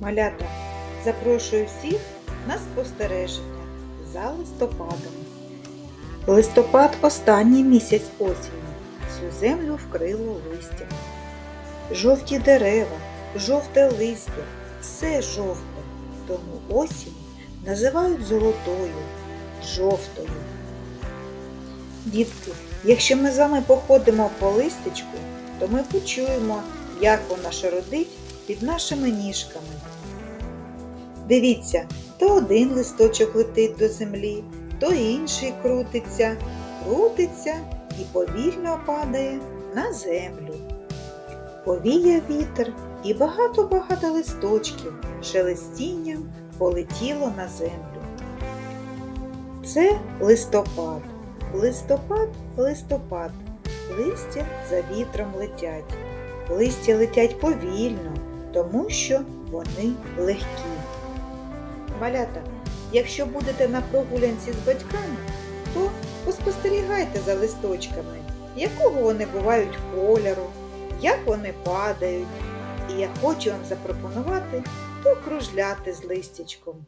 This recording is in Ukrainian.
Малята, запрошую всіх на спостереження за листопадом. Листопад останній місяць осені. Всю землю вкрило листя. Жовті дерева, жовте листя, все жовте. Тому осінь називають золотою, жовтою. Дітки, якщо ми з вами походимо по листячку, то ми почуємо, як вона шародить під нашими ніжками. Дивіться, то один листочок летить до землі, то інший крутиться, крутиться і повільно падає на землю. Повіяв вітер і багато-багато листочків шелестінням полетіло на землю. Це листопад. Листопад, листопад, листя за вітром летять. Листя летять повільно, тому що вони легкі. Малята, якщо будете на прогулянці з батьками, то поспостерігайте за листочками, якого вони бувають кольору, як вони падають. І я хочу вам запропонувати покружляти з листячком.